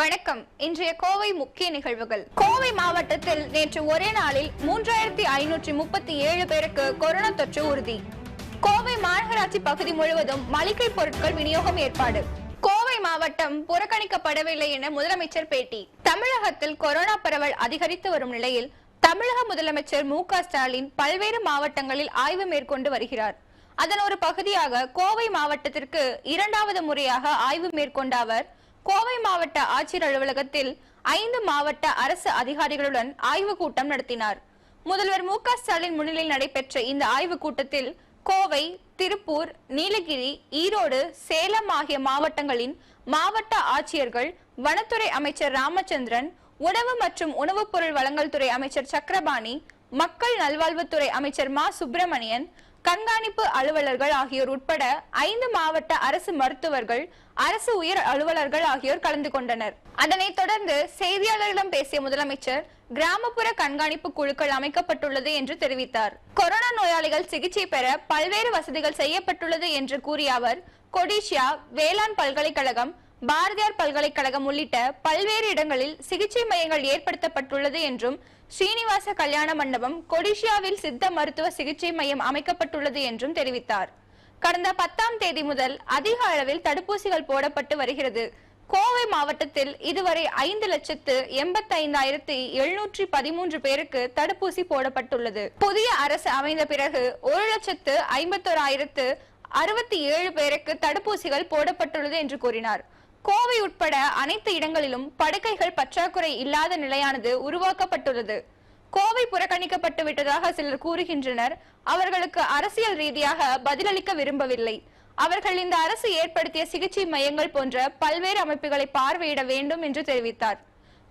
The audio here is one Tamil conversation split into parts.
வணக்கம். இன்றைய கோவை முக்கிய நிகழ்வுகள். கோவை மாவட்டத்தில் நேற்று ஒரே நாளில் மூன்றாயிரத்தி ஐநூற்றி முப்பத்தி ஏழு பேருக்கு கொரோனா தொற்று உறுதி. கோவை மாநகராட்சி பகுதி முழுவதும் மளிகை பொருட்கள் விநியோகம் ஏற்பாடு. கோவை மாவட்டம் புறக்கணிக்கப்படவில்லை என முதலமைச்சர் பேட்டி. தமிழகத்தில் கொரோனா பரவல் அதிகரித்து வரும் நிலையில் தமிழக முதலமைச்சர் மு க ஸ்டாலின் பல்வேறு மாவட்டங்களில் ஆய்வு மேற்கொண்டு வருகிறார். அதன் ஒரு பகுதியாக கோவை மாவட்டத்திற்கு இரண்டாவது முறையாக ஆய்வு மேற்கொண்ட அவர் கோவை மாவட்ட ஆட்சியர் அலுவலகத்தில் ஐந்து மாவட்ட அரசு அதிகாரிகளுடன் ஆய்வு கூட்டம் நடத்தினார். முதல்வர் மு க ஸ்டாலின் முன்னிலையில் நடைபெற்ற இந்த ஆய்வு கூட்டத்தில் கோவை திருப்பூர் நீலகிரி ஈரோடு சேலம் ஆகிய மாவட்டங்களின் மாவட்ட ஆட்சியர்கள் வனத்துறை அமைச்சர் ராமச்சந்திரன் உணவு மற்றும் உணவுப் பொருள் வழங்கல் துறை அமைச்சர் சக்கரபாணி மக்கள் நல்வாழ்வுத்துறை அமைச்சர் மா சுப்பிரமணியன் கண்காணிப்பு அலுவலர்கள் ஆகியோர் உட்பட ஐந்து மாவட்ட அரசு மருத்துவர்கள் அரசு உயர் அலுவலர்கள் ஆகியோர் கலந்து கொண்டனர். அதனைத் தொடர்ந்து செய்தியாளர்களிடம் பேசிய முதலமைச்சர் கிராமப்புற கண்காணிப்பு குழுக்கள் அமைக்கப்பட்டுள்ளது என்று தெரிவித்தார். கொரோனா நோயாளிகள் சிகிச்சை பெற பல்வேறு வசதிகள் செய்யப்பட்டுள்ளது என்று கூறிய அவர் கொடிஷியா வேளாண் பல்கலைக்கழகம் பாரதியார் பல்கலைக்கழகம் உள்ளிட்ட பல்வேறு இடங்களில் சிகிச்சை மையங்கள் ஏற்படுத்தப்பட்டுள்ளது என்றும் ஸ்ரீனிவாச கல்யாண மண்டபம் கொடிஷியாவில் சித்த மருத்துவ சிகிச்சை மையம் அமைக்கப்பட்டுள்ளது என்றும் தெரிவித்தார். கடந்த பத்தாம் தேதி முதல் அதிக அளவில் தடுப்பூசிகள் போடப்பட்டு வருகிறது. கோவை மாவட்டத்தில் இதுவரை ஐந்து லட்சத்து எண்பத்தைந்தாயிரத்தி எழுநூற்றி பதிமூன்று பேருக்கு தடுப்பூசி போடப்பட்டுள்ளது. புதிய அரசு அமைந்த பிறகு ஒரு லட்சத்து ஐம்பத்தோராயிரத்து அறுபத்தி ஏழு பேருக்கு தடுப்பூசிகள் போடப்பட்டுள்ளது என்று கூறினார். கோவை உட்பட அனைத்து இடங்களிலும் படுக்கைகள் பற்றாக்குறை இல்லாத நிலையானது உருவாக்கப்பட்டுள்ளது. கோவை புறக்கணிக்கப்பட்டு விட்டதாக சிலர் கூறுகின்றனர். அவர்களுக்கு அரசியல் ரீதியாக பதிலளிக்க விரும்பவில்லை. அவர்கள் இந்த அரசு ஏற்படுத்திய சிகிச்சை மையங்கள் போன்ற பல்வேறு அமைப்புகளை பார்வையிட வேண்டும் என்று தெரிவித்தார்.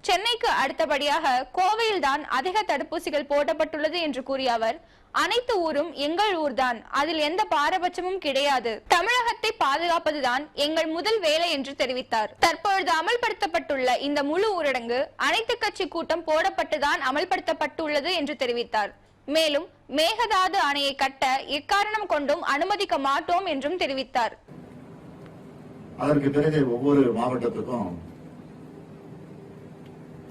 சென்னைக்கு அடுத்தபடியாக கோவையில்தான் அதிக தடுப்பூசிகள் போடப்பட்டுள்ளது என்று கூறிய அவர் அனைத்து ஊரும் எங்கள் ஊர்தான். அதில் எந்த பாரபட்சமும் கிடையாது. தமிழகத்தை பாதுகாப்பதுதான் எங்கள் முதல் வேலை என்று தெரிவித்தார். தற்பொழுது அமல்படுத்தப்பட்டுள்ள இந்த முழு ஊரடங்கு அனைத்து கட்சி கூட்டம் போடப்பட்டுதான் அமல்படுத்தப்பட்டுள்ளது என்று தெரிவித்தார். மேலும் மேகதாது அணையை கட்ட எக்காரணம் கொண்டும் அனுமதிக்க மாட்டோம் என்றும் தெரிவித்தார். அதற்கு பிறகு ஒவ்வொரு மாவட்டத்துக்கும்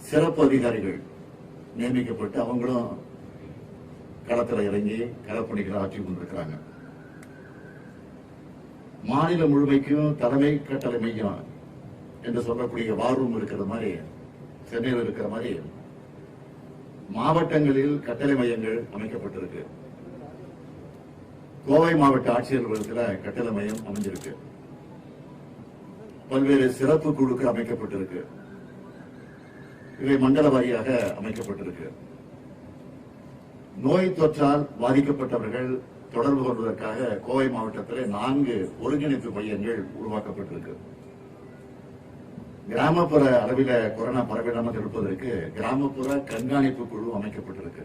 சிறப்பு அதிகாரிகள் நியமிக்கப்பட்டு அவங்களும் களத்துல இறங்கி களப்பணிகளை ஆற்றி கொண்டிருக்கிறாங்க. மாநிலம் முழுமைக்கும் தலைமை கட்டளை மையம் என்று சொல்லக்கூடிய வார்வம் இருக்கிற மாதிரி சென்னையில் இருக்கிற மாதிரி மாவட்டங்களில் கட்டளை மையங்கள் அமைக்கப்பட்டிருக்கு. கோவை மாவட்ட ஆட்சியர் அலுவலகத்தில் கட்டளை மையம் அமைஞ்சிருக்கு. பல்வேறு சிறப்பு குழுக்கள் அமைக்கப்பட்டிருக்கு. இவை மண்டல வாரியாக அமைக்கப்பட்டிருக்கு. நோய் தொற்றால் பாதிக்கப்பட்டவர்கள் தொடர்பு கொள்வதற்காக கோவை மாவட்டத்தில் நான்கு ஒருங்கிணைப்பு மையங்கள் உருவாக்கப்பட்டிருக்கு. கிராமப்புற அளவில கொரோனா பரவிடாமல் தடுப்பதற்கு கிராமப்புற கண்காணிப்பு குழு அமைக்கப்பட்டிருக்கு.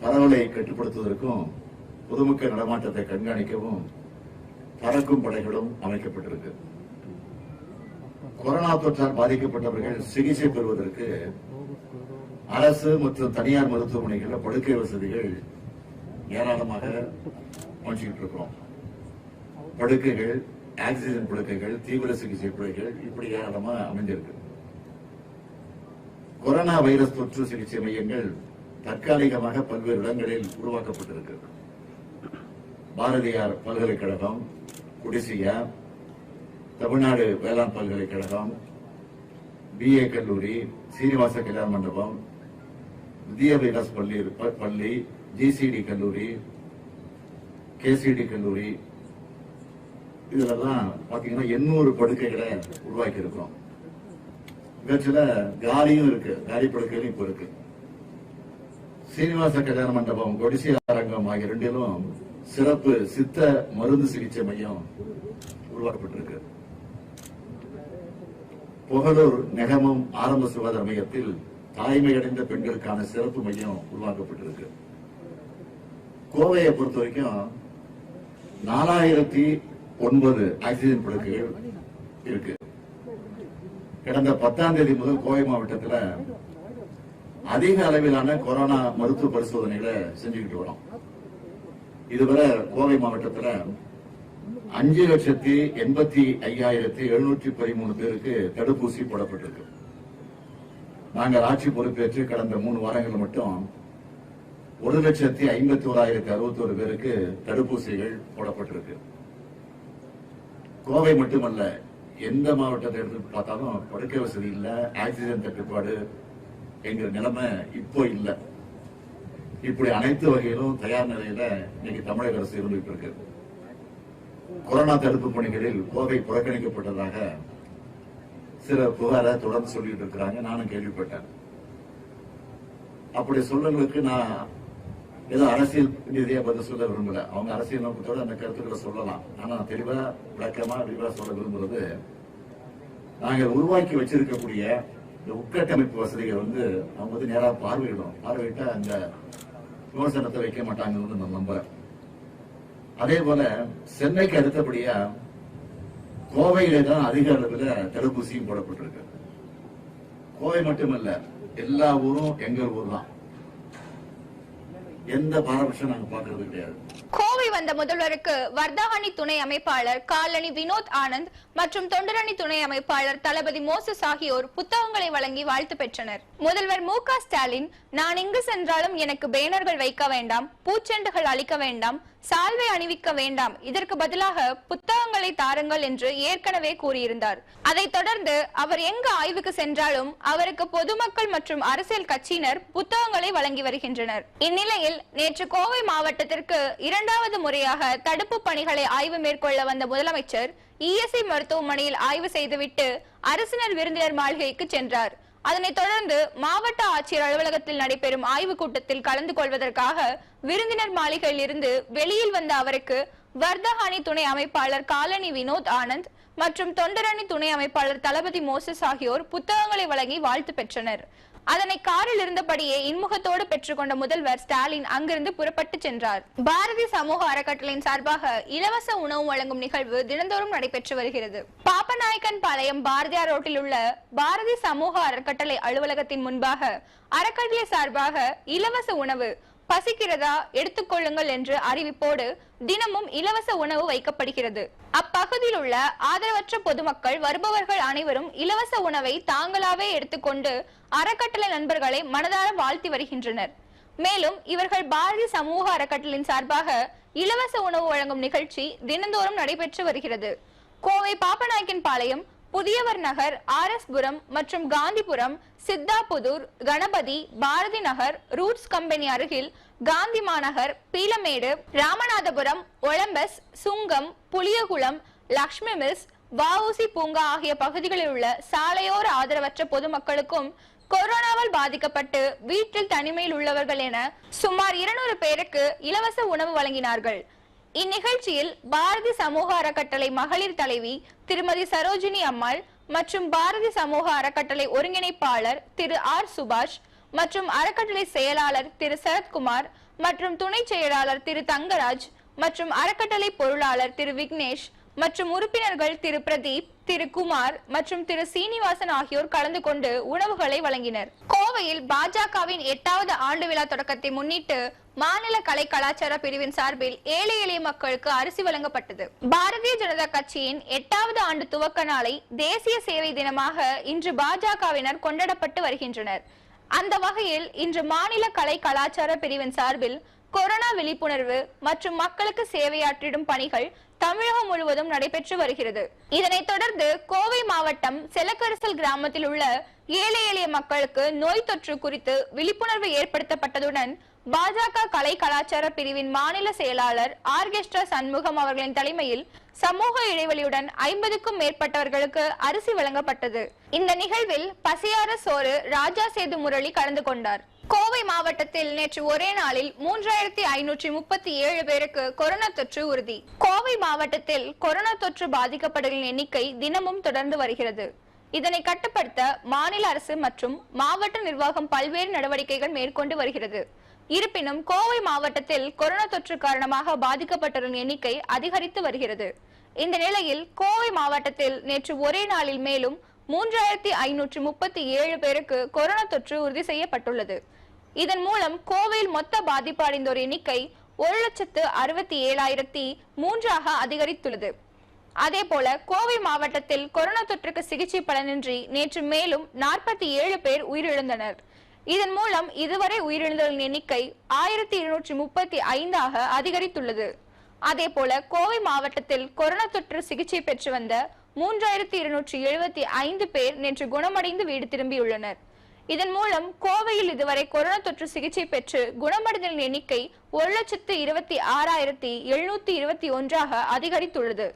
பரவலை கட்டுப்படுத்துவதற்கும் பொதுமக்கள் நடமாட்டத்தை கண்காணிக்கவும் பறக்கும் படைகளும் அமைக்கப்பட்டிருக்கு. கொரோனா தொற்றால் பாதிக்கப்பட்டவர்கள் சிகிச்சை பெறுவதற்கு அரசு மற்றும் தனியார் மருத்துவமனைகளில் படுக்கை வசதிகள் ஏராளமாக அமைச்சுக்கிட்டு இருக்கிறோம். படுக்கைகள் ஆக்சிஜன் படுக்கைகள் தீவிர சிகிச்சை படுக்கைகள் இப்படி ஏராளமா அமைஞ்சிருக்கு கொரோனா வைரஸ் தொற்று சிகிச்சை மையங்கள் தற்காலிகமாக பல்வேறு இடங்களில் உருவாக்கப்பட்டிருக்கு. பாரதியார் பல்கலைக்கழகம் குடிசியா தமிழ்நாடு வேளாண் பல்கலைக்கழகம் பிஏ கல்லூரி சீனிவாச கல்யாண மண்டபம் வித்யாவிலாஸ் பள்ளி ப- பள்ளி ஜிசிடி கல்லூரி கேசிடி கல்லூரி. இதுலதான் பாத்தீங்கன்னா எண்ணூறு படுக்கைகளை உருவாக்கி இருக்கோம் இவற்றில காலியும் இருக்கு காலி படுக்கைகளும் இப்ப இருக்கு. சீனிவாச கல்யாண மண்டபம் கொடிசி அரங்கம் ஆகிய ரெண்டிலும் சிறப்பு சித்த மருந்து சிகிச்சை மையம் உருவாக்கப்பட்டிருக்கு. புகழூர் நெகமம் ஆரம்ப சுகாதார மையத்தில் தாய்மையடைந்த பெண்களுக்கான சிறப்பு மையம் உருவாக்கப்பட்டிருக்கு. கோவையை பொறுத்த வரைக்கும் நாலாயிரத்தி ஒன்பது ஆக்சிஜன் படுக்கைகள் இருக்கு. கடந்த பத்தாம் தேதி முதல் கோவை மாவட்டத்தில் அதிக அளவிலான கொரோனா மருத்துவ பரிசோதனைகளை செஞ்சுக்கிட்டு வரோம். இதுவரை கோவை மாவட்டத்தில் அஞ்சு லட்சத்தி எண்பத்தி ஐயாயிரத்தி எழுநூற்றி பதிமூணு பேருக்கு தடுப்பூசி போடப்பட்டிருக்கு. நாங்கள் ஆட்சி பொறுப்பேற்று கடந்த மூணு வாரங்கள் மட்டும் ஒரு லட்சத்தி ஐம்பத்தி ஓராயிரத்தி அறுபத்தி ஒரு பேருக்கு தடுப்பூசிகள் போடப்பட்டிருக்கு. கோவை மட்டுமல்ல எந்த மாவட்டத்தை எடுத்து பார்த்தாலும் படுக்கை வசதி இல்லை ஆக்சிஜன் தட்டுப்பாடு எங்கிற நிலைமை இப்போ இல்லை. இப்படி அனைத்து வகையிலும் தயார் நிலையில இன்னைக்கு தமிழக அரசு இருந்துகிட்டு இருக்கு. கொரோனா தடுப்பு பணிகளில் கோவை புறக்கணிக்கப்பட்டதாக சில புகாரை தொடர்ந்து சொல்லிட்டு இருக்கிறாங்க. நானும் கேள்விப்பட்டேன். அப்படி சொல்லங்களுக்கு நான் ஏதோ அரசியல் ரீதியா பதில் சொல்ல விரும்பல. அவங்க அரசியல் நோக்கத்தோட அந்த கருத்துக்களை சொல்லலாம். ஆனா தெளிவா விளக்கமா விரிவா சொல்ல விரும்புறது நாங்கள் உருவாக்கி வச்சிருக்கக்கூடிய இந்த உட்கட்டமைப்பு வசதிகள் வந்து அவங்க வந்து நேராக பார்வையிடும். பார்வையிட்டா அந்த விமர்சனத்தை வைக்க மாட்டாங்கன்னு நான் நம்புறேன். அதே போல சென்னைக்கு அடுத்தபடியா கோவையிலே தான் அதிக அளவில் தடுப்பூசியும் போடப்பட்டிருக்கு. கோவை மட்டுமல்ல எல்லா ஊரும் எங்கள் ஊர் தான். எந்த பாரபட்சம் நாங்க பாக்குறது கிடையாது. கோவை வந்த முதல்வருக்கு வர்தாகனி துணை அமைப்பாளர் காலனி வினோத் ஆனந்த் மற்றும் தொண்டரணி துணை அமைப்பாளர் தளபதி மோசஸ் ஆகியோர் புத்தகங்களை வழங்கி வாழ்த்து பெற்றனர். முதல்வர் மு ஸ்டாலின் நான் எங்கு சென்றாலும் எனக்கு பேனர்கள் வைக்க வேண்டாம் பூச்செண்டுகள் அளிக்க வேண்டாம் சால்வை அணிவிக்க வேண்டாம். இதற்கு பதிலாக புத்தகங்களை தாருங்கள் என்று ஏற்கனவே கூறியிருந்தார். அதைத் தொடர்ந்து அவர் எங்கு ஆய்வுக்கு சென்றாலும் அவருக்கு பொதுமக்கள் மற்றும் அரசியல் கட்சியினர் புத்தகங்களை வழங்கி வருகின்றனர். இந்நிலையில் நேற்று கோவை மாவட்டத்திற்கு இரண்டாவது முறையாக தடுப்பு பணிகளை ஆய்வு மேற்கொள்ள வந்த முதலமைச்சர் இஎஸ்ஐ மருத்துவமனையில் ஆய்வு செய்துவிட்டு அரசினர் விருந்தினர் மாளிகைக்கு சென்றார். அதனைத் தொடர்ந்து மாவட்ட ஆட்சியர் அலுவலகத்தில் நடைபெறும் ஆய்வுக் கூட்டத்தில் கலந்து கொள்வதற்காக விருந்தினர் மாளிகையில் இருந்து வெளியில் வந்த அவருக்கு வர்தஹானி துணை அமைப்பாளர் காலனி வினோத் ஆனந்த் மற்றும் தொண்டரணி துணை அமைப்பாளர் தளபதி மோசஸ் ஆகியோர் புத்தகங்களை வழங்கி வாழ்த்து பெற்றனர். அதனை காரில் இருந்தபடியே இன்முகத்தோடு பெற்றுக்கொண்ட முதல்வர் ஸ்டாலின் அங்கிருந்து புறப்பட்டு சென்றார். பாரதி சமூக அறக்கட்டளையின் சார்பாக இலவச உணவு வழங்கும் நிகழ்வு தினந்தோறும் நடைபெற்று வருகிறது. பாப்பநாயக்கன் பாளையம் பாரதியார் ரோட்டில் உள்ள பாரதி சமூக அறக்கட்டளை அலுவலகத்தின் முன்பாக அறக்கட்டளை சார்பாக இலவச உணவு பசிக்கிறதா எடுத்துக்கொள்ளுங்கள் என்று அறிவிப்போடு தினமும் இலவச உணவு வைக்கப்படுகிறது. அப்பகுதியில் உள்ள ஆதரவற்ற பொதுமக்கள் வருபவர்கள் அனைவரும் இலவச உணவை தாங்களாவே எடுத்துக்கொண்டு அறக்கட்டளை நண்பர்களை மனதார வாழ்த்தி வருகின்றனர். மேலும் இவர்கள் பாரதி சமூக அறக்கட்டளையின் சார்பாக இலவச உணவு வழங்கும் நிகழ்ச்சி தினந்தோறும் நடைபெற்று வருகிறது. Kovai Pappanaickenpalayam Puthiyavar Nagar R S Puram மற்றும் காந்திபுரம் சித்தாபுதூர் கணபதி பாரதி நகர் ரூட்ஸ் கம்பெனி அருகில் காந்தி மாநகர் பீலமேடு ராமநாதபுரம் ஒலம்பஸ் சுங்கம் புளியகுளம் லக்ஷ்மி மில்ஸ் வஉசி பூங்கா ஆகிய பகுதிகளில் உள்ள சாலையோர ஆதரவற்ற பொதுமக்களுக்கும் கொரோனாவால் பாதிக்கப்பட்டு வீட்டில் தனிமையில் உள்ளவர்கள் என சுமார் இருநூறு பேருக்கு இலவச உணவு வழங்கினார்கள். இந்நிகழ்ச்சியில் பாரதி சமூக அறக்கட்டளை மகளிர் தலைவி திருமதி சரோஜினி அம்மாள் மற்றும் பாரதி சமூக அறக்கட்டளை ஒருங்கிணைப்பாளர் திரு ஆர் சுபாஷ் மற்றும் அறக்கட்டளை செயலாளர் திரு சரத்குமார் மற்றும் துணை செயலாளர் திரு தங்கராஜ் மற்றும் அறக்கட்டளை பொருளாளர் திரு விக்னேஷ் மற்றும் உறுப்பினர்கள் திரு பிரதீப் திரு குமார் மற்றும் திரு சீனிவாசன் ஆகியோர் கலந்து கொண்டு உணவுகளை வழங்கினர். கோவையில் பாஜகவின் எட்டாவது ஆண்டு விழா தொடக்கத்தை முன்னிட்டு மாநில கலை கலாச்சார பிரிவின் சார்பில் ஏழை எளிய மக்களுக்கு அரிசி வழங்கப்பட்டது. பாரதிய ஜனதா கட்சியின் எட்டாவது ஆண்டு துவக்க நாளை தேசிய சேவை தினமாக இன்று பாஜகவினர் கொண்டாடப்பட்டு வருகின்றனர். அந்த வகையில் இன்று மாநில கலை கலாச்சார பிரிவின் சார்பில் கொரோனா விழிப்புணர்வு மற்றும் மக்களுக்கு சேவையாற்றிடும் பணிகள் தமிழகம் முழுவதும் நடைபெற்று வருகிறது. இதனைத் தொடர்ந்து கோவை மாவட்டம் செலக்கரிசல் கிராமத்தில் உள்ள ஏழை எளிய மக்களுக்கு நோய் தொற்று குறித்து விழிப்புணர்வு ஏற்படுத்தப்பட்டதுடன் பாஜக கலை கலாச்சார பிரிவின் மாநில செயலாளர் ஆர்கெஸ்ட்ரா சண்முகம் அவர்களின் தலைமையில் சமூக இடைவெளியுடன் ஐம்பதுக்கும் மேற்பட்டவர்களுக்கு அரிசி வழங்கப்பட்டது. இந்த நிகழ்வில் பசியார சோறு ராஜா சேது முரளி கலந்து கொண்டார். கோவை மாவட்டத்தில் நேற்று ஒரே நாளில் மூன்றாயிரத்தி ஐநூற்றி முப்பத்தி ஏழு பேருக்கு கொரோனா தொற்று உறுதி. கோவை மாவட்டத்தில் கொரோனா தொற்று பாதிக்கப்படுகளின் எண்ணிக்கை தினமும் தொடர்ந்து வருகிறது. இதனை கட்டுப்படுத்த மாநில அரசு மற்றும் மாவட்ட நிர்வாகம் பல்வேறு நடவடிக்கைகள் மேற்கொண்டு வருகிறது. இருப்பினும் கோவை மாவட்டத்தில் கொரோனா தொற்று காரணமாக பாதிக்கப்பட்டவர்களின் எண்ணிக்கை அதிகரித்து வருகிறது. இந்த நிலையில் கோவை மாவட்டத்தில் நேற்று ஒரே நாளில் மேலும் மூன்றாயிரத்தி ஐநூற்றி முப்பத்தி ஏழு பேருக்கு கொரோனா தொற்று உறுதி செய்யப்பட்டுள்ளது. இதன் மூலம் கோவையில் மொத்த பாதிப்பு அடைந்தோர் எண்ணிக்கை ஒரு லட்சத்து அறுபத்தி ஏழாயிரத்தி மூன்றாக அதிகரித்துள்ளது. அதேபோல கோவை மாவட்டத்தில் கொரோனா தொற்றுக்கு சிகிச்சை பலனின்றி நேற்று மேலும் நாற்பத்தி ஏழு பேர் உயிரிழந்தனர். இதன் மூலம் இதுவரை உயிரிழந்தவர்களின் எண்ணிக்கை ஆயிரத்தி இருநூற்றி முப்பத்தி ஐந்தாக அதிகரித்துள்ளது. அதேபோல கோவை மாவட்டத்தில் கொரோனா தொற்று சிகிச்சை பெற்று வந்த மூன்றாயிரத்தி இருநூற்றி எழுபத்தி ஐந்து பேர் நேற்று குணமடைந்து வீடு திரும்பியுள்ளனர். இதன் மூலம் கோவையில் இதுவரை கொரோனா தொற்று சிகிச்சை பெற்று குணமடைந்தவர்களின் எண்ணிக்கை ஒரு லட்சத்து இருபத்தி ஆறாயிரத்தி எழுநூத்தி இருபத்தி ஒன்றாக அதிகரித்துள்ளது.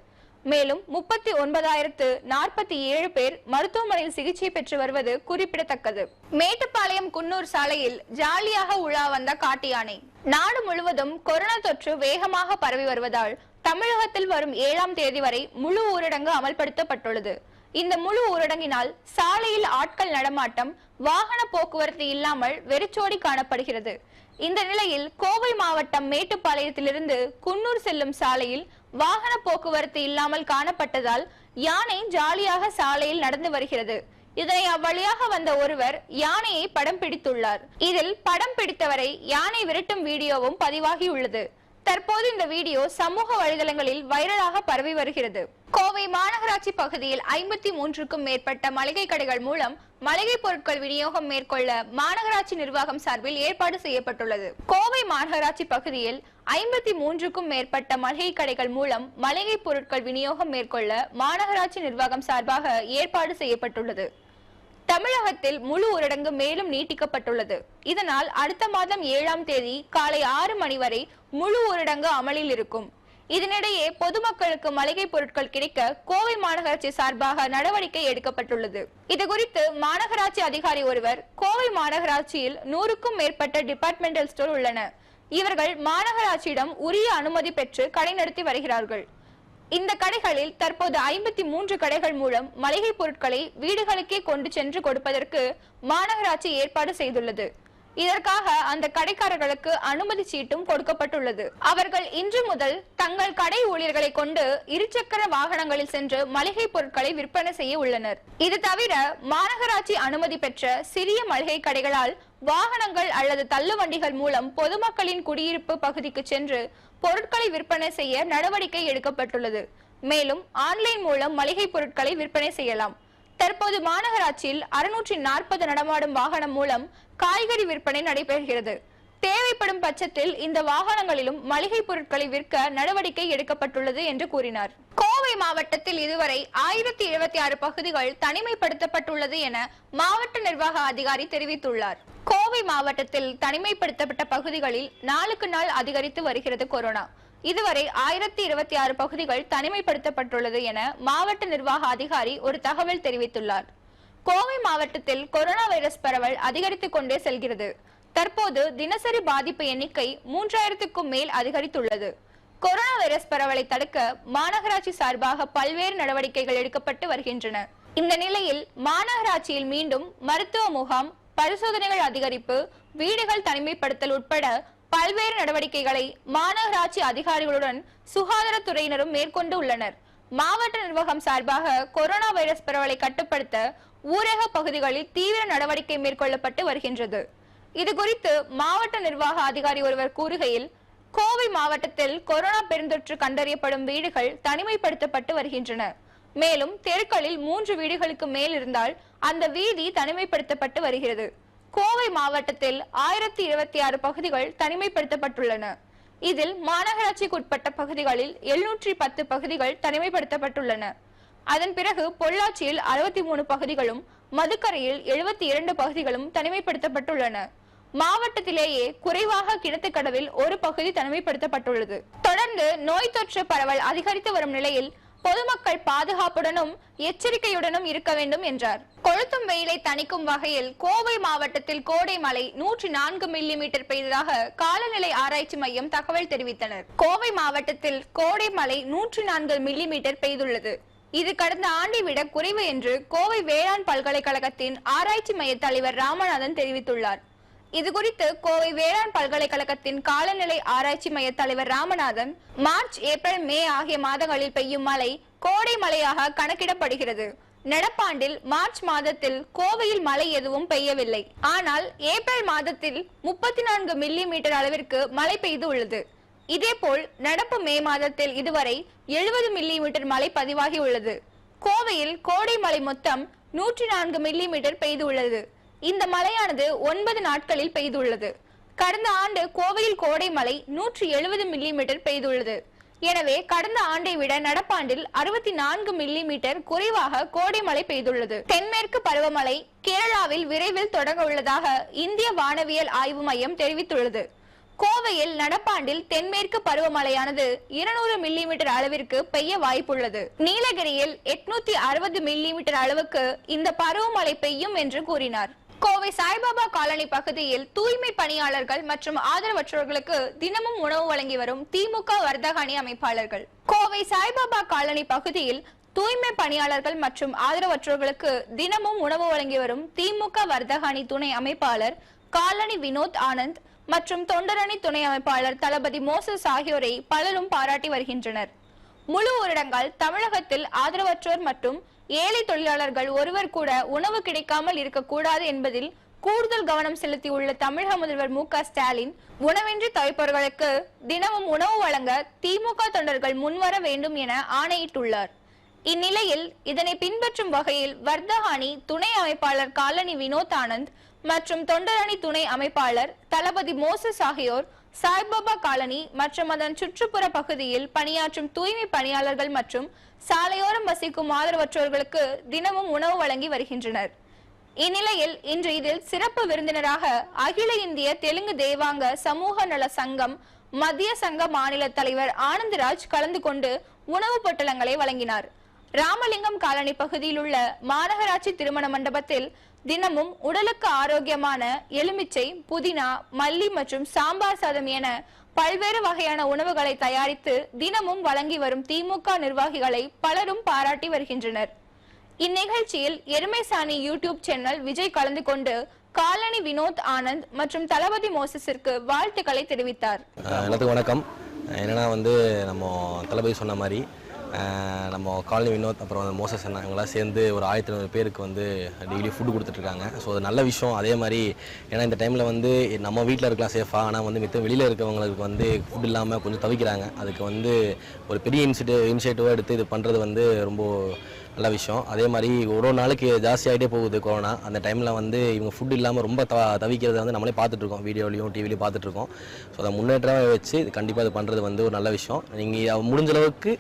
மேலும் முப்பத்தி ஒன்பதாயிரத்து நாற்பத்தி ஏழு பேர் மருத்துவமனையில் சிகிச்சை பெற்று வருவது குறிப்பிடத்தக்கது. மேட்டுப்பாளையம் குன்னூர் சாலையில் ஜாலியாக உலா வந்த காட்டு யானை. நாடு முழுவதும் கொரோனா தொற்று வேகமாக பரவி வருவதால் தமிழகத்தில் வரும் ஏழாம் தேதி வரை முழு ஊரடங்கு அமல்படுத்தப்பட்டுள்ளது. இந்த முழு ஊரடங்கினால் சாலையில் ஆட்கள் நடமாட்டம் வாகன போக்குவரத்து இல்லாமல் வெறிச்சோடி காணப்படுகிறது. இந்த நிலையில் கோவை மாவட்டம் மேட்டுப்பாளையத்திலிருந்து குன்னூர் செல்லும் சாலையில் வாகன போக்குவரத்து இல்லாமல் காணப்பட்டதால் யானை ஜாலியாக சாலையில் நடந்து வருகிறது. இதனை அவ்வழியாக வந்த ஒருவர் யானையை படம் பிடித்துள்ளார். இதில் படம் பிடித்தவரை யானை விரட்டும் வீடியோவும் பதிவாகியுள்ளது. தற்போது இந்த வீடியோ சமூக வலைதளங்களில் வைரலாக பரவி வருகிறது. கோவை மாநகராட்சி பகுதியில் ஐம்பத்தி மூன்றுக்கும் மேற்பட்ட மளிகை கடைகள் மூலம் மளிகை பொருட்கள் விநியோகம் மேற்கொள்ள மாநகராட்சி நிர்வாகம் சார்பில் ஏற்பாடு செய்யப்பட்டுள்ளது. கோவை மாநகராட்சி பகுதியில் ஐம்பத்தி மூன்றுக்கும் மேற்பட்ட மளிகை கடைகள் மூலம் மளிகை பொருட்கள் விநியோகம் மேற்கொள்ள மாநகராட்சி நிர்வாகம் சார்பாக ஏற்பாடு செய்யப்பட்டுள்ளது. தமிழகத்தில் முழு ஊரடங்கு மேலும் நீட்டிக்கப்பட்டுள்ளது. இதனால் அடுத்த மாதம் ஏழாம் தேதி காலை ஆறு மணி வரை முழு ஊரடங்கு அமலில் இருக்கும். இதனிடையே பொதுமக்களுக்கு மளிகை பொருட்கள் கிடைக்க கோவை மாநகராட்சி சார்பாக நடவடிக்கை எடுக்கப்பட்டுள்ளது. இது குறித்து மாநகராட்சி அதிகாரி ஒருவர் கோவை மாநகராட்சியில் நூறுக்கும் மேற்பட்ட டிபார்ட்மெண்டல் ஸ்டோர் உள்ளன. இவர்கள் மாநகராட்சியிடம் உரிய அனுமதி பெற்று கடை நடத்தி வருகிறார்கள். இந்த கடைகளில் தற்போது ஐம்பத்தி மூன்று கடைகள் மூலம் மளிகை பொருட்களை வீடுகளுக்கே கொண்டு சென்று கொடுப்பதற்கு மாநகராட்சி ஏற்பாடு செய்துள்ளது. இதற்காக அந்த கடைக்காரர்களுக்கு அனுமதி சீட்டும் கொடுக்கப்பட்டுள்ளது. அவர்கள் இன்று முதல் தங்கள் கடை ஊழியர்களை கொண்டு இருசக்கர வாகனங்களில் சென்று மளிகை பொருட்களை விற்பனை செய்ய உள்ளனர். இது தவிர மாநகராட்சி அனுமதி பெற்ற சிறிய மளிகை கடைகளால் வாகனங்கள் அல்லது தள்ளுவண்டிகள் மூலம் பொதுமக்களின் குடியிருப்பு பகுதிக்கு சென்று பொருட்களை விற்பனை செய்ய நடவடிக்கை எடுக்கப்பட்டுள்ளது. மேலும் ஆன்லைன் மூலம் மளிகை பொருட்களை விற்பனை செய்யலாம். தற்போது மாநகராட்சியில் அறுநூற்றி நாற்பது நடமாடும் வாகனம் மூலம் காய்கறி விற்பனை நடைபெறுகிறது. தேவைப்படும் பட்சத்தில் இந்த வாகனங்களிலும் மளிகை பொருட்களை விற்க நடவடிக்கை எடுக்கப்பட்டுள்ளது என்று கூறினார். கோவை மாவட்டத்தில் இதுவரை ஆயிரத்தி எழுபத்தி ஆறு பகுதிகள் தனிமைப்படுத்தப்பட்டுள்ளது என மாவட்ட நிர்வாக அதிகாரி தெரிவித்துள்ளார். கோவை மாவட்டத்தில் தனிமைப்படுத்தப்பட்ட பகுதிகளில் நாளுக்கு நாள் அதிகரித்து வருகிறது கொரோனா. இதுவரை ஆயிரத்தி இருபத்தி ஆறு பகுதிகள் தனிமைப்படுத்தப்பட்டுள்ளது என மாவட்ட நிர்வாக அதிகாரி ஒரு தகவல் தெரிவித்துள்ளார். கோவை மாவட்டத்தில் கொரோனா வைரஸ் பரவல் அதிகரித்துக் கொண்டே செல்கிறது. தற்போது தினசரி பாதிப்பு எண்ணிக்கை மூன்றாயிரத்துக்கும் மேல் அதிகரித்துள்ளது. கொரோனா வைரஸ் பரவலை தடுக்க மாநகராட்சி சார்பாக பல்வேறு நடவடிக்கைகள் எடுக்கப்பட்டு வருகின்றன. இந்த நிலையில் மாநகராட்சியில் மீண்டும் மருத்துவ முகாம் பரிசோதனைகள் அதிகரிப்பு வீடுகள் தனிமைப்படுத்தல் உட்பட பல்வேறு நடவடிக்கைகளை மாநகராட்சி அதிகாரிகளுடன் சுகாதாரத்துறையினரும் மேற்கொண்டு உள்ளனர். மாவட்ட நிர்வாகம் சார்பாக கொரோனா வைரஸ் பரவலை கட்டுப்படுத்த ஊரக பகுதிகளில் தீவிர நடவடிக்கை மேற்கொள்ளப்பட்டு வருகின்றது. இது குறித்து மாவட்ட நிர்வாக அதிகாரி ஒருவர் கூறுகையில் கோவை மாவட்டத்தில் கொரோனா பெருந்தொற்று கண்டறியப்படும் வீடுகள் தனிமைப்படுத்தப்பட்டு வருகின்றன. மேலும் தெருக்களில் மூன்று வீடுகளுக்கு மேல் இருந்தால் அந்த வீதி தனிமைப்படுத்தப்பட்டு வருகிறது. கோவை மாவட்டத்தில் ஆயிரத்தி இருபத்தி ஆறு பகுதிகள் தனிமைப்படுத்தப்பட்டுள்ளன. இதில் மாநகராட்சிக்கு உட்பட்ட பகுதிகளில் எழுநூற்றி பத்து பகுதிகள் தனிமைப்படுத்தப்பட்டுள்ளன. அதன் பிறகு பொள்ளாச்சியில் அறுபத்தி மூணு பகுதிகளும் மதுக்கரையில் எழுபத்தி இரண்டு பகுதிகளும் தனிமைப்படுத்தப்பட்டுள்ளன. மாவட்டத்திலேயே குறைவாக கிணத்துக்கடவில் ஒரு பகுதி தனிமைப்படுத்தப்பட்டுள்ளது. தொடர்ந்து நோய் தொற்று பரவல் அதிகரித்து வரும் நிலையில் பொதுமக்கள் பாதுகாப்புடனும் எச்சரிக்கையுடனும் இருக்க வேண்டும் என்றார். கொளுத்தும் வெயிலை தணிக்கும் வகையில் கோவை மாவட்டத்தில் கோடை மழை நூற்றி நான்கு மில்லி மீட்டர் பெய்ததாக காலநிலை ஆராய்ச்சி மையம் தகவல் தெரிவித்தனர். கோவை மாவட்டத்தில் கோடை மழை நூற்றி நான்கு மில்லி மீட்டர் பெய்துள்ளது. இது கடந்த ஆண்டை விட குறைவு என்று கோவை வேளாண் பல்கலைக்கழகத்தின் ஆராய்ச்சி மைய தலைவர் ராமநாதன் தெரிவித்துள்ளார். இது குறித்து கோவை வேளாண் பல்கலைக்கழகத்தின் காலநிலை ஆராய்ச்சி மைய தலைவர் ராமநாதன் மார்ச் ஏப்ரல் மே ஆகிய மாதங்களில் பெய்யும் மழை கோடை மழையாக கணக்கிடப்படுகிறது. நடப்பாண்டில் மார்ச் மாதத்தில் கோவையில் மழை எதுவும் பெய்யவில்லை. ஆனால் ஏப்ரல் மாதத்தில் முப்பத்தி நான்கு மில்லி மீட்டர் அளவிற்கு மழை பெய்து உள்ளது இதேபோல் நடப்பு மே மாதத்தில் இதுவரை எழுபது மில்லிமீட்டர் மழை பதிவாகி உள்ளது. கோவையில் கோடை மழை மொத்தம் நூற்றி நான்கு மில்லிமீட்டர் பெய்துள்ளது. இந்த மழையானது ஒன்பது நாட்களில் பெய்துள்ளது. கடந்த ஆண்டு கோவையில் கோடை மழை நூற்றி எழுபது மில்லிமீட்டர் பெய்துள்ளது. எனவே கடந்த ஆண்டை விட நடப்பாண்டில் அறுபத்தி நான்கு மில்லிமீட்டர் குறைவாக கோடை மழை பெய்துள்ளது. தென்மேற்கு பருவமழை கேரளாவில் விரைவில் தொடங்க உள்ளதாக இந்திய வானவியல் ஆய்வு மையம் தெரிவித்துள்ளது. கோவையில் நடப்பாண்டில் தென்மேற்கு பருவமழையானது இருநூறு மில்லிமீட்டர் அளவிற்கு பெய்ய வாய்ப்புள்ளது. நீலகிரியில் எட்நூத்தி அறுபது மில்லிமீட்டர் அளவுக்கு இந்த பருவமழை பெய்யும் என்று கூறினார். கோவை சாய்பாபா காலனி பகுதியில் தூய்மை பணியாளர்கள் மற்றும் ஆதரவற்றோர்களுக்கு தினமும் உணவு வழங்கி வரும் திமுக வர்த்தகாணி அமைப்பாளர்கள். கோவை சாய்பாபா காலனி பகுதியில் தூய்மை பணியாளர்கள் மற்றும் ஆதரவற்றோர்களுக்கு தினமும் உணவு வழங்கி வரும் திமுக வர்த்தகாணி துணை அமைப்பாளர் காலனி வினோத் ஆனந்த் மற்றும் தொண்டரணி துணை அமைப்பாளர் தளபதி மோசஸ் ஆகியோரை பலரும் பாராட்டி வருகின்றனர். முழு ஊரடங்கால் தமிழகத்தில் ஆதரவற்றோர் மற்றும் ஏழை தொழிலாளர்கள் ஒருவர் கூட உணவு கிடைக்காமல் இருக்கக்கூடாது என்பதில் கூடுதல் கவனம் செலுத்தியுள்ள தமிழக முதல்வர் மு க ஸ்டாலின் உணவின்றி தவிப்பவர்களுக்கு தினமும் உணவு வழங்க திமுக தொண்டர்கள் முன்வர வேண்டும் என ஆணையிட்டுள்ளார். இந்நிலையில் இதனை பின்பற்றும் வகையில் வர்தஹானி துணை அமைப்பாளர் காலனி வினோத் ஆனந்த் மற்றும் தொண்டரணி துணை அமைப்பாளர் தளபதி மோசஸ் ஆகியோர் சாய்பாபா காலனி மற்றும் அதன் சுற்றுப்புற பகுதியில் பணியாற்றும் தூய்மை பணியாளர்கள் மற்றும் சாலையோரம் வசிக்கும் ஆதரவற்றோர்களுக்கு தினமும் உணவு வழங்கி வருகின்றனர். இந்நிலையில் இன்று இதில் சிறப்பு விருந்தினராக அகில இந்திய தெலுங்கு தேவாங்க சமூக நல சங்கம் மத்திய சங்க மாநில தலைவர் ஆனந்தராஜ் கலந்து கொண்டு உணவுப் பொட்டலங்களை வழங்கினார். ராமலிங்கம் காலனி பகுதியில் உள்ள மாநகராட்சி திருமண மண்டபத்தில் தினமும் உடலுக்கு ஆரோக்கியமான எலுமிச்சை புதினா மல்லி மற்றும் சாம்பார் சாதம் என பல்வேறு வகையான உணவுகளை தயாரித்து தினமும் வழங்கி வரும் திமுக நிர்வாகிகளை பலரும் பாராட்டி வருகின்றனர். இந்நிகழ்ச்சியில் எருமைசாணி யூடியூப் சேனல் விஜய் கலந்து கொண்டு காலனி வினோத் ஆனந்த் மற்றும் தளபதி மோசஸிற்கு வாழ்த்துக்களை தெரிவித்தார். எனக்கு வணக்கம். என்னன்னா வந்து நம்ம தளபதி சொன்ன மாதிரி நம்ம காலனி வினோத் அப்புறம் வந்து மோசஸ் அண்ணா இவங்களாம் சேர்ந்து ஒரு ஆயிரத்தி ஐநூறு பேருக்கு வந்து டெய்லி ஃபுட்டு கொடுத்துட்ருக்காங்க. ஸோ அது நல்ல விஷயம். அதே மாதிரி ஏன்னா இந்த டைமில் வந்து நம்ம வீட்டில் இருக்கலாம் சேஃபாக ஆனால் வந்து மித்த வெளியில் இருக்கிறவங்களுக்கு வந்து ஃபுட் இல்லாமல் கொஞ்சம் தவிக்கிறாங்க. அதுக்கு வந்து ஒரு பெரிய இனிஷியேட்டிவ் இனிஷியேட்டிவாக எடுத்து இது பண்ணுறது வந்து ரொம்ப நல்ல விஷயம். அதே மாதிரி ஒரு ஒரு நாளைக்கு ஜாஸ்தியாகிட்டே போகுது கொரோனா அந்த டைமில் வந்து இவங்க ஃபுட் இல்லாமல் ரொம்ப த தவிக்கிறத வந்து நம்மளே பார்த்துட்ருக்கோம். வீடியோலையும் டிவிலையும் பார்த்துட்ருக்கோம். ஸோ அதை முன்னேற்றமாக வச்சு இது கண்டிப்பாக இது பண்ணுறது வந்து ஒரு நல்ல விஷயம். நீங்கள் முடிஞ்ச அளவுக்கு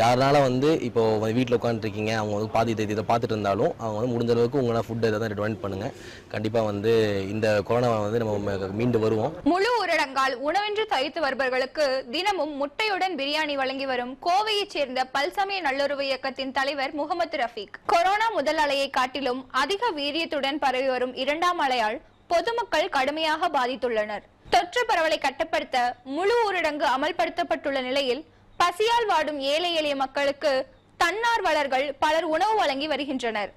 யாருனால வந்து இப்போ வீட்டில் உட்காந்துருக்கீங்க அவங்க வந்து பார்த்து இதை பார்த்துட்டு இருந்தாலும் அவங்க வந்து முடிஞ்ச அளவுக்கு உங்களால் ஃபுட் எதாவது டொனேட் பண்ணுங்கள் கண்டிப்பாக வந்து இந்த கொரோனாவை வந்து நம்ம மீண்டு வருவோம். முழு ஊரடங்கால் உணவின்றி தவித்து வருபவர்களுக்கு தினமும் முட்டையுடன் பிரியாணி வழங்கி வரும் கோவையைச் சேர்ந்த பல்சமய நல்லுறவு இயக்கத்தின் தலைவர் முகமது ரஃபீக். கொரோனா முதல் அலையை காட்டிலும் அதிக வீரியத்துடன் பரவி வரும் இரண்டாம் அலையால் பொதுமக்கள் கடுமையாக பாதித்துள்ளனர். தொற்று பரவலை கட்டுப்படுத்த முழு ஊரடங்கு அமல்படுத்தப்பட்டுள்ள நிலையில் பசியால் வாடும் ஏழை எளிய மக்களுக்கு தன்னார்வலர்கள் பலர் உணவு வழங்கி வருகின்றனர்.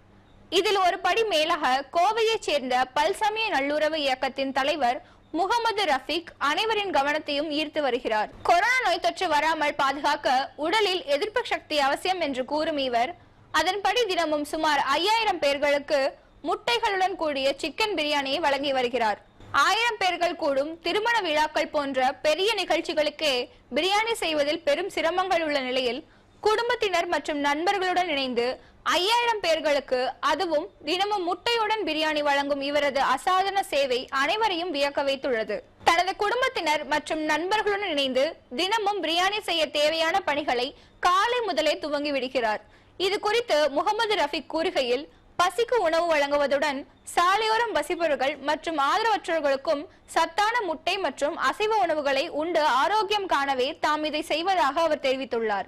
இதில் ஒரு படி மேலாக கோவையைச் சேர்ந்த பல்சமய நல்லுறவு இயக்கத்தின் தலைவர் முகமது ரஃபீக் அனைவரின் கவனத்தையும் ஈர்த்து வருகிறார். கொரோனா நோய் தொற்று வராமல் பாதுகாக்க உடலில் எதிர்ப்பு சக்தி அவசியம் என்று கூறும் இவர் அதன்படி தினமும் சுமார் ஐயாயிரம் பேர்களுக்கு முட்டைகளுடன் கூடிய சிக்கன் பிரியாணியை வழங்கி வருகிறார். ஆயிரம் பேர்கள் கூடும் திருமண விழாக்கள் போன்ற பெரிய நிகழ்ச்சிகளுக்கே பிரியாணி செய்வதில் பெரும் சிரமங்கள் உள்ள நிலையில் குடும்பத்தினர் மற்றும் நண்பர்களுடன் இணைந்து ஐயாயிரம் பேர்களுக்கு அதுவும் தினமும் முட்டையுடன் பிரியாணி வழங்கும் இவரது அசாதாரண சேவை அனைவரையும் வியக்க வைத்துள்ளது. தனது குடும்பத்தினர் மற்றும் நண்பர்களுடன் இணைந்து தினமும் பிரியாணி செய்ய தேவையான பணிகளை காலை முதலே துவங்கி விடுகிறார். இது குறித்து முகமது ரஃபிக் கூறுகையில் பசிக்கு உணவு வழங்குவதுடன் சாலையோரம் வசிப்பவர்கள் மற்றும் ஆதரவற்றவர்களுக்கும் சத்தான முட்டை மற்றும் அசைவ உணவுகளை உண்டு ஆரோக்கியம் காணவே தாம் இதை செய்வதாக அவர் தெரிவித்துள்ளார்.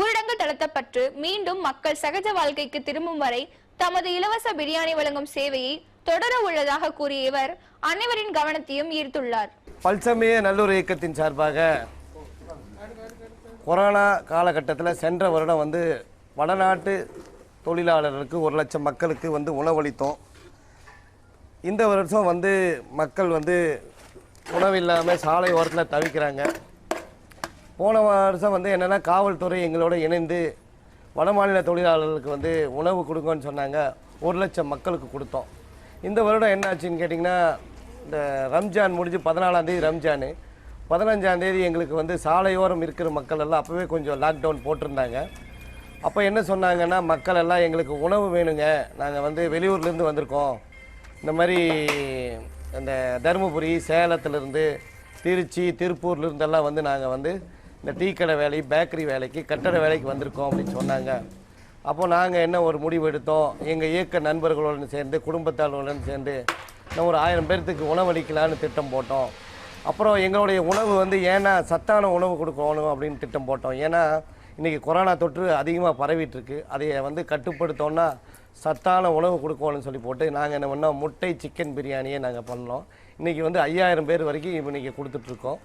ஊரடங்கு தளர்த்தப்பட்டு மீண்டும் மக்கள் சகஜ வாழ்க்கைக்கு திரும்பும் வரை தமது இலவச பிரியாணி வழங்கும் சேவையை தொடர உள்ளதாக கூறிய இவர் அனைவரின் கவனத்தையும் ஈர்த்துள்ளார். பல்சமய நல்லூர் இயக்கத்தின் சார்பாக கொரோனா காலகட்டத்தில் சென்ற வருடம் வந்து வடநாட்டு தொழிலாளர்களுக்கு ஒரு லட்சம் மக்களுக்கு வந்து உணவளித்தோம். இந்த வருஷம் வந்து மக்கள் வந்து உணவில்லாமல் சாலை ஓரத்தில் தவிக்கிறாங்க. போன வருஷம் வந்து என்னென்னா காவல்துறை எங்களோட இணைந்து வடமாநில தொழிலாளர்களுக்கு வந்து உணவு கொடுங்கன்னு சொன்னாங்க. ஒரு லட்சம் மக்களுக்கு கொடுத்தோம். இந்த வருடம் என்னாச்சுன்னு கேட்டிங்கன்னா இந்த ரம்ஜான் முடிஞ்சு பதினாலாந்தேதி ரம்ஜானு. ரம்ஜான் எங்களுக்கு வந்து சாலையோரம் இருக்கிற மக்கள் எல்லாம் அப்போவே கொஞ்சம் லாக்டவுன் போட்டிருந்தாங்க. அப்போ என்ன சொன்னாங்கன்னா மக்கள் எல்லாம் எங்களுக்கு உணவு வேணுங்க. நாங்கள் வந்து வெளியூர்லேருந்து வந்திருக்கோம். இந்த மாதிரி இந்த தருமபுரி சேலத்துலேருந்து திருச்சி திருப்பூர்லேருந்தெல்லாம் வந்து நாங்கள் வந்து இந்த டீ கடை வேலை பேக்கரி வேலைக்கு கட்டட வேலைக்கு வந்திருக்கோம் அப்படின்னு சொன்னாங்க. அப்போ நாங்கள் என்ன ஒரு முடிவு எடுத்தோம்? எங்கள் இயக்க நண்பர்களுடன் சேர்ந்து குடும்பத்தாளர்களுடன் சேர்ந்து நான் ஒரு ஆயிரம் பேர்த்துக்கு உணவளிக்கலான்னு திட்டம் போட்டோம். அப்புறம் எங்களுடைய உணவு வந்து ஏன்னா சத்தான உணவு கொடுக்கணும் அப்படின்னு திட்டம் போட்டோம். ஏன்னா இன்றைக்கி கொரோனா தொற்று அதிகமாக பரவிட்டுருக்கு. அதையை அதை வந்து கட்டுப்படுத்தோன்னா சத்தான உணவு கொடுக்கணும்னு சொல்லி போட்டு நாங்கள் என்ன பண்ணோம்? முட்டை சிக்கன் பிரியாணியை நாங்கள் பண்ணோம். இன்றைக்கி வந்து ஐயாயிரம் பேர் வரைக்கும் இப்போ இன்றைக்கி கொடுத்துட்ருக்கோம்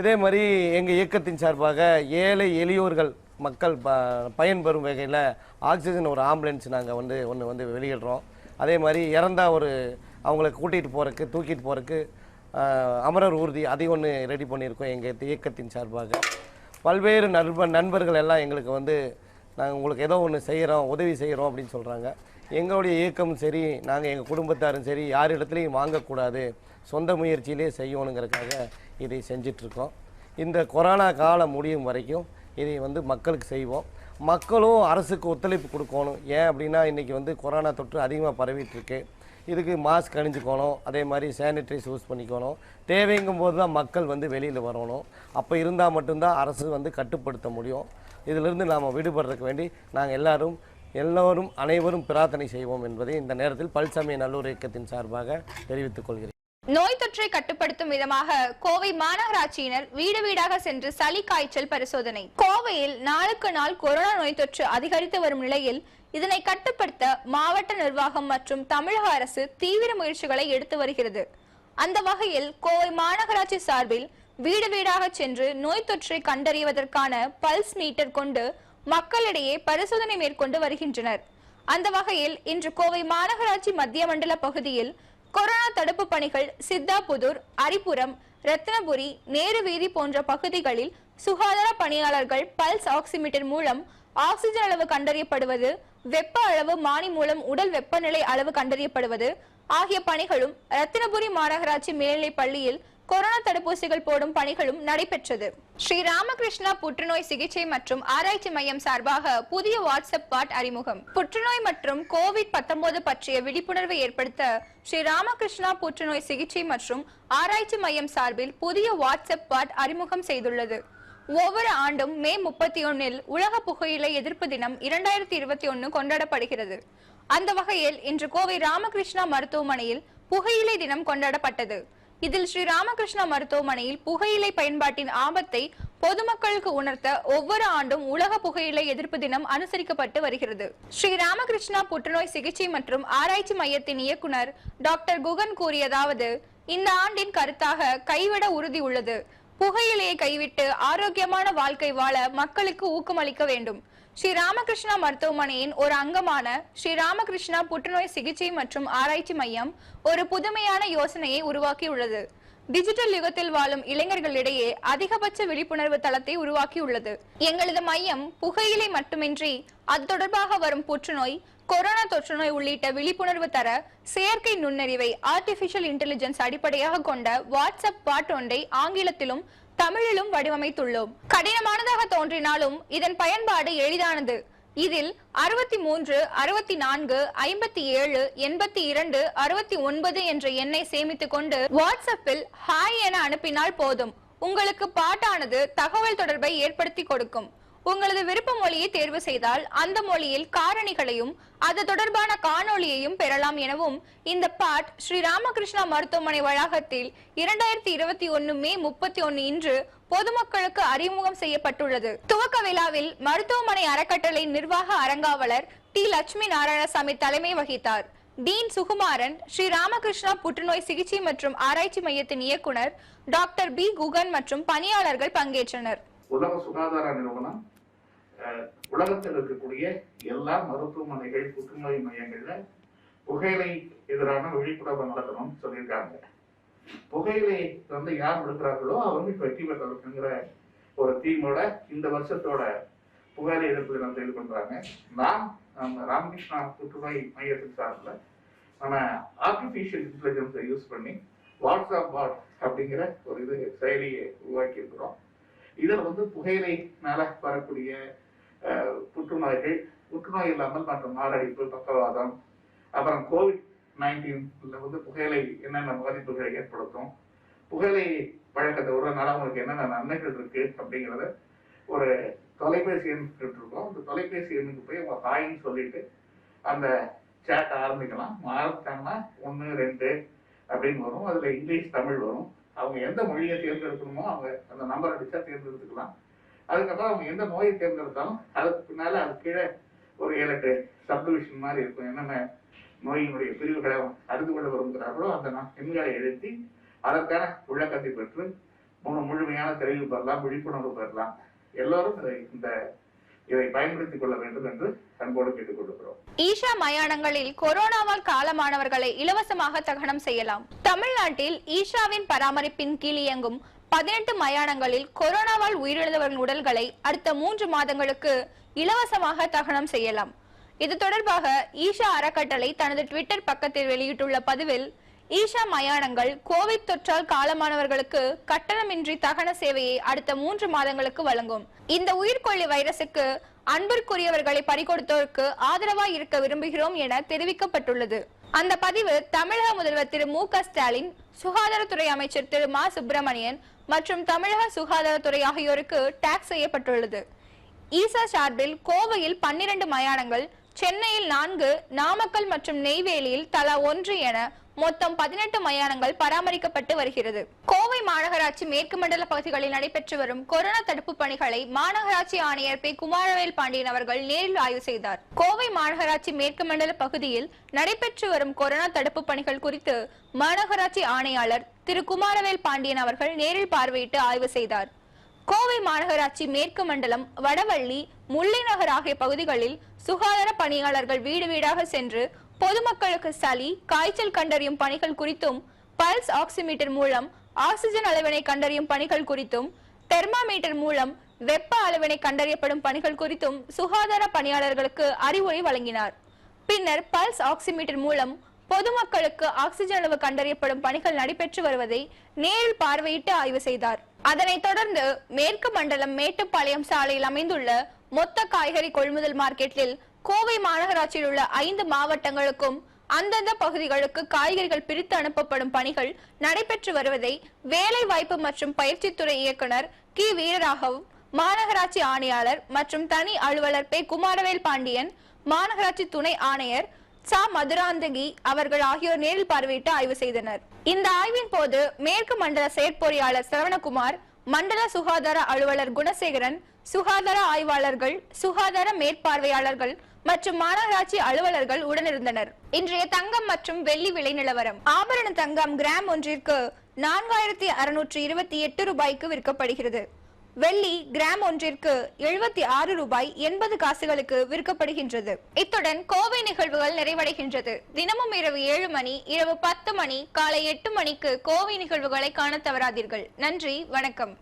இதே மாதிரி எங்கள் இயக்கத்தின் சார்பாக ஏழை எளியோர்கள் மக்கள் ப பயன்பெறும் வகையில் ஆக்சிஜன் ஒரு ஆம்புலன்ஸ் நாங்கள் வந்து ஒன்று வந்து வெளியிடுறோம். அதே மாதிரி இறந்தா ஒரு அவங்கள கூட்டிகிட்டு போகிறக்கு தூக்கிட்டு போகிறக்கு அமரர் ஊர்தி அதை ஒன்று ரெடி பண்ணியிருக்கோம் எங்கள் இயக்கத்தின் சார்பாக. பல்வேறு நண்பர் நண்பர்கள் எல்லாம் எங்களுக்கு வந்து நாங்கள் உங்களுக்கு ஏதோ ஒன்று செய்கிறோம் உதவி செய்கிறோம் அப்படின்னு சொல்கிறாங்க எங்களுடைய இயக்கமும் சரி நாங்கள் எங்கள் குடும்பத்தாரும் சரி யார் இடத்துலையும் வாங்கக்கூடாது சொந்த முயற்சியிலே செய்யணுங்கிறதுக்காக இதை செஞ்சிட்ருக்கோம். இந்த கொரோனா காலம் முடியும் வரைக்கும் இதை வந்து மக்களுக்கு செய்வோம். மக்களும் அரசுக்கு ஒத்துழைப்பு கொடுக்கணும். ஏன் அப்படின்னா இன்றைக்கி வந்து கொரோனா தொற்று அதிகமாக பரவிட்டுருக்கு இதுக்கு மாஸ்க் அணிஞ்சுக்கணும் அதே மாதிரி சானிடைஸ் யூஸ் பண்ணிக்கணும். தேவைங்கும் போது தான் மக்கள் வந்து வெளியில் வரணும். அப்போ இருந்தால் மட்டும்தான் அரசு வந்து கட்டுப்படுத்த முடியும். இதிலிருந்து நாம் விடுபடுறதுக்கு வேண்டி நாங்கள் எல்லாரும் எல்லோரும் அனைவரும் பிரார்த்தனை செய்வோம் என்பதை இந்த நேரத்தில் பல்சமய நல்லூர் இயக்கத்தின் சார்பாக தெரிவித்துக் கொள்கிறேன். நோய் தொற்றை கட்டுப்படுத்தும் விதமாக கோவை மாநகராட்சியினர் வீடு வீடாக சென்று சளி காய்ச்சல் பரிசோதனை. கோவையில் நாளுக்கு நாள் கொரோனா நோய் தொற்று அதிகரித்து வரும் நிலையில் இதனை கட்டுப்படுத்த மாவட்ட நிர்வாகம் மற்றும் தமிழக அரசு தீவிர முயற்சிகளை எடுத்து வருகிறது. அந்த வகையில் கோவை மாநகராட்சி சார்பில் வீடு வீடாக சென்று நோய் தொற்றை கண்டறிவதற்கான பல்ஸ் மீட்டர் கொண்டு மக்களிடையே பரிசோதனை மேற்கொண்டு வருகின்றனர். அந்த வகையில் இன்று கோவை மாநகராட்சி மத்திய மண்டல பகுதியில் கொரோனா தடுப்பு பணிகள் சித்தாபுதூர் அரிபுரம் ரத்னபுரி நேரு வீதி போன்ற பகுதிகளில் சுகாதார பணியாளர்கள் பல்ஸ் ஆக்சிமீட்டர் மூலம் ஆக்சிஜன் அளவு கண்டறியப்படுவது வெப்ப அளவு மானி மூலம் உடல் வெப்பநிலை அளவு கண்டறியப்படுவது ஆகிய பணிகளும் ரத்தினபுரி மாநகராட்சி மேல்நிலைப் பள்ளியில் கொரோனா தடுப்பூசிகள் போடும் பணிகளும் நடைபெற்றது. ஸ்ரீ ராமகிருஷ்ணா புற்றுநோய் சிகிச்சை மற்றும் ஆராய்ச்சி மையம் சார்பாக புதிய வாட்ஸ்அப் பாட் அறிமுகம். புற்றுநோய் மற்றும் கோவிட் 19 பற்றிய விழிப்புணர்வை ஏற்படுத்த ஸ்ரீ ராமகிருஷ்ணா புற்றுநோய் சிகிச்சை மற்றும் ஆராய்ச்சி மையம் சார்பில் புதிய வாட்ஸ்அப் பாட் அறிமுகம் செய்துள்ளது. ஒவ்வொரு ஆண்டும் மே முப்பத்தி ஒன்னில் உலக புகையிலை எதிர்ப்பு தினம் இரண்டாயிரத்தி இருபத்தி ஒன்னு கொண்டாடப்படுகிறது. அந்த வகையில் இன்று கோவை ராமகிருஷ்ணா மருத்துவமனையில் புகையிலை தினம் கொண்டாடப்பட்டது. இதில் ஸ்ரீ ராமகிருஷ்ணா மருத்துவமனையில் புகையிலை பயன்பாட்டின் ஆபத்தை பொதுமக்களுக்கு உணர்த்த ஒவ்வொரு ஆண்டும் உலக புகையிலை எதிர்ப்பு தினம் அனுசரிக்கப்பட்டு வருகிறது. ஸ்ரீ ராமகிருஷ்ணா புற்றுநோய் சிகிச்சை மற்றும் ஆராய்ச்சி மையத்தின் இயக்குனர் டாக்டர் குகன் கூறியதாவது இந்த ஆண்டின் கருத்தாக கைவிட உறுதி உள்ளது. புகையிலையை கைவிட்டு ஆரோக்கியமான வாழ்க்கை வாழ மக்களுக்கு ஊக்கமளிக்க வேண்டும். ஸ்ரீ ராமகிருஷ்ணா மருத்துவமனையின் ஒரு அங்கமான ஸ்ரீ ராமகிருஷ்ணா புற்றுநோய் சிகிச்சை மற்றும் ஆராய்ச்சி மையம் ஒரு புதுமையான யோசனையை உருவாக்கியுள்ளது. டிஜிட்டல் யுகத்தில் வாழும் இளைஞர்களிடையே அதிகபட்ச விழிப்புணர்வு தளத்தை உருவாக்கியுள்ளது. எங்களது மையம் புகையிலை மட்டுமின்றி அது தொடர்பாக வரும் புற்றுநோய் கொரோனா தொற்றுநோய் உள்ளிட்ட விழிப்புணர்வு தர செயற்கை நுண்ணறிவை ஆர்டிபிஷியல் இன்டெலிஜென்ஸ் அடிப்படையாக கொண்ட வாட்ஸ்அப் பாட் ஒன்றை ஆங்கிலத்திலும் தமிழிலும் வடிவமைத்துள்ளோம். கடினமானதாக தோன்றினாலும் இதன் பயன்பாடு எளிதானது. இதில் அறுபத்தி மூன்று அறுபத்தி நான்கு ஐம்பத்தி ஏழு எண்பத்தி இரண்டு அறுபத்தி ஒன்பது என்ற எண்ணை சேமித்துக் கொண்டு வாட்ஸ்அப்பில் ஹாய் என அனுப்பினால் போதும். உங்களுக்கு பாட்டானது தகவல் தொடர்பை ஏற்படுத்தி கொடுக்கும். உங்களது விருப்ப மொழியை தேர்வு செய்தால் அந்த மொழியில் காரணிகளையும் அது தொடர்பான காணொளியையும் பெறலாம் எனவும் இந்த பாட் ஸ்ரீ ராமகிருஷ்ணா மருத்துவமனை வளாகத்தில் இரண்டாயிரத்தி இருபத்தி ஒன்னு மே முப்பத்தி ஒன்னு இன்று பொதுமக்களுக்கு அறிமுகம் செய்யப்பட்டுள்ளது. துவக்க விழாவில் மருத்துவமனை அறக்கட்டளை நிர்வாக அரங்காவலர் டி லட்சுமி நாராயணசாமி தலைமை வகித்தார். டீன் சுகுமாரன் ஸ்ரீ ராமகிருஷ்ணா புற்றுநோய் சிகிச்சை மற்றும் ஆராய்ச்சி மையத்தின் இயக்குனர் டாக்டர் பி குகன் மற்றும் பணியாளர்கள் பங்கேற்றனர். உலக சுகாதார நிறுவனம் உலகத்தில் இருக்கக்கூடிய எல்லா மருத்துவமனைகள் புற்றுநோய் மையங்கள்ல புகையிலை எதிரான விழிப்புணர்வு நடத்தணும்னு சொல்லியிருக்காங்க. புகையிலை வந்து யார் விடுக்கிறார்களோ அவங்க வெற்றி பெற்றவர்கள்ங்கிற ஒரு தீமோட இந்த வருஷத்தோட புகையிலை எதிர்ப்பு தினத்தை இது பண்றாங்க. நாம் நம்ம ராமகிருஷ்ணா புற்றுநோய் மையத்தின் சார்பில் நம்ம ஆர்டிஃபிஷியல் இன்டெலிஜென்ஸை யூஸ் பண்ணி வாட்ஸ்அப் பாட் அப்படிங்கிற ஒரு இது செயலியை உருவாக்கி இருக்கிறோம் இதில் வந்து புகையிலைனால வரக்கூடிய புற்றுநோய்கள் புற்றுநோய் இல்லாமல் மற்ற மாரடைப்பு பக்கவாதம் அப்புறம் கோவிட் நைன்டீன்ல வந்து புகையிலை என்னென்ன பாதிப்புகளை ஏற்படுத்தும் புகையிலை பழக்கத்தை விடுறதுனால அவங்களுக்கு என்னென்ன நன்மைகள் இருக்கு அப்படிங்கிறத ஒரு தொலைபேசி எண் இருக்கோம் அந்த தொலைபேசி எண்ணுக்கு போய் உங்க தாயின்னு சொல்லிட்டு அந்த சேட்டை ஆரம்பிக்கலாம். ஆரம்பிச்சாங்கன்னா ஒன்று ரெண்டு அப்படின்னு வரும். அதுல இங்கிலீஷ் தமிழ் வரும். அவங்க எந்த மொழியை தேர்ந்தெடுக்கணுமோ அவங்க அந்த நம்பர் அடிச்சா தேர்ந்தெடுத்துக்கலாம். அதுக்கப்புறம் அவங்க எந்த நோயை தேர்ந்தெடுத்தாலும் அதுக்கு பின்னால அது கீழே ஒரு ஏழு எட்டு சப்டிவிஷன் மாதிரி இருக்கும். என்னென்ன நோயினுடைய பிரிவுகளை அறிந்து கொள்ள விரும்புகிறார்களோ அந்த எண்களை எழுதி அதற்கான விளக்கத்தை பெற்று முழு முழுமையான தெளிவு பெறலாம் விழிப்புணர்வு பெறலாம். எல்லோரும் இந்த இதை பயன்படுத்திக் கொள்ள வேண்டும் என்று அன்போடு கேட்டுக் கொள்கிறோம். ஈஷா மயானங்களில் கொரோனாவால் காலமானவர்களை இலவசமாக தகனம் செய்யலாம். தமிழ்நாட்டில் ஈஷாவின் பராமரிப்பின் கீழ் இயங்கும் பதினெட்டு மயானங்களில் கொரோனாவால் உயிரிழந்தவர்களின் உடல்களை அடுத்த மூன்று மாதங்களுக்கு இலவசமாக தகனம் செய்யலாம். இது தொடர்பாக ஈஷா அறக்கட்டளை தனது ட்விட்டர் பக்கத்தில் வெளியிட்டுள்ள பதிவில் ஈஷா மயானங்கள் கோவிட் தொற்றால் காலமானவர்களுக்கு கட்டணமின்றி தகன சேவையை அடுத்த மூன்று மாதங்களுக்கு வழங்கும். இந்த உயிர்கொல்லி வைரசுக்கு அன்பிற்குரியவர்களை பறிகொடுத்தோருக்கு ஆதரவாய் இருக்க விரும்புகிறோம் என தெரிவிக்கப்பட்டுள்ளது. அந்த பதிவு தமிழக முதல்வர் திரு மு க ஸ்டாலின் சுகாதாரத்துறை அமைச்சர் திரு மா சுப்பிரமணியன் மற்றும் தமிழக சுகாதாரத்துறை ஆகியோருக்கு டாக்ஸ் செய்யப்பட்டுள்ளது. ஈசா சார்பில் கோவையில் பன்னிரண்டு மயானங்கள் சென்னையில் நான்கு நாமக்கல் மற்றும் நெய்வேலியில் தலா ஒன்று என மொத்தம் பதினெட்டு மயானங்கள் பராமரிக்கப்பட்டு வருகிறது. கோவை மாநகராட்சி மேற்கு மண்டல பகுதிகளில் நடைபெற்று வரும் கொரோனா தடுப்பு பணிகளை மாநகராட்சி ஆணையர் பி. குமாரவேல் பாண்டியன் அவர்கள் நேரில் ஆய்வு செய்தார். கோவை மாநகராட்சி மேற்கு மண்டல பகுதியில் நடைபெற்று வரும் கொரோனா தடுப்பு பணிகள் குறித்து மாநகராட்சி ஆணையாளர் திரு. குமாரவேல் பாண்டியன் அவர்கள் நேரில் பார்வையிட்டு ஆய்வு செய்தார். கோவை மாநகராட்சி மேற்கு மண்டலம் வடவள்ளி முல்லைநகர் ஆகிய பகுதிகளில் சுகாதார பணியாளர்கள் வீடு வீடாக சென்று பொதுமக்களுக்கு சளி காய்ச்சல் கண்டறியும் பணிகள் குறித்தும் பல்ஸ் ஆக்சிமீட்டர் மூலம் ஆக்சிஜன் அளவினை கண்டறியும் பணிகள் குறித்தும் தெர்மாமீட்டர் மூலம் வெப்ப அளவினை கண்டறியப்படும் பணிகள் குறித்தும் சுகாதார பணியாளர்களுக்கு அறிவுரை வழங்கினார். பின்னர் பல்ஸ் ஆக்சிமீட்டர் மூலம் பொதுமக்களுக்கு ஆக்சிஜன் அளவு கண்டறியப்படும் பணிகள் நடைபெற்று வருவதை நேரில் பார்வையிட்டு ஆய்வு செய்தார். அதனைத் தொடர்ந்து மேற்கு மண்டலம் மேட்டுப்பாளையம் சாலையில் அமைந்துள்ள மொத்த காய்கறி கொள்முதல் மார்க்கெட்டில் கோவை மாநகராட்சியில் உள்ள ஐந்து மாவட்டங்களுக்கும் அந்தந்த பகுதிகளுக்கு காய்கறிகள் பிரித்து அனுப்பப்படும் பணிகள் நடைபெற்று வருவதை வேலை வாய்ப்பு மற்றும் பயிற்சித்துறை இயக்குனர் கி. வீரராகவும் மாநகராட்சி ஆணையாளர் மற்றும் தனி அலுவலர் பே. குமாரவேல் பாண்டியன் மாநகராட்சி துணை ஆணையர் சா. மதுராந்தகி அவர்கள் ஆகியோர் நேரில் பார்வையிட்டு ஆய்வு செய்தனர். இந்த ஆய்வின் போது மேற்கு மண்டல செயற்பொறியாளர் சரவணகுமார் மண்டல சுகாதார அலுவலர் குணசேகரன் சுகாதார ஆய்வாளர்கள் சுகாதார மேற்பார்வையாளர்கள் மற்றும் மாநகராட்சி அலுவலர்கள் உடனிருந்தனர். இன்றைய தங்கம் மற்றும் வெள்ளி விலை நிலவரம். ஆபரண தங்கம் கிராம் ஒன்றிற்கு நான்காயிரத்தி அறுநூற்று இருபத்தி எட்டு ரூபாய்க்கு விற்கப்படுகிறது. வெள்ளி கிராம் ஒன்றிற்கு எழுபத்தி ஆறு ரூபாய் எண்பது காசுகளுக்கு விற்கப்படுகின்றது. இத்துடன் கோவை நிகழ்வுகள் நிறைவடைகின்றது. தினமும் இரவு ஏழு மணி இரவு பத்து மணி காலை எட்டு மணிக்கு கோவை நிகழ்வுகளை காண தவறாதீர்கள். நன்றி வணக்கம்.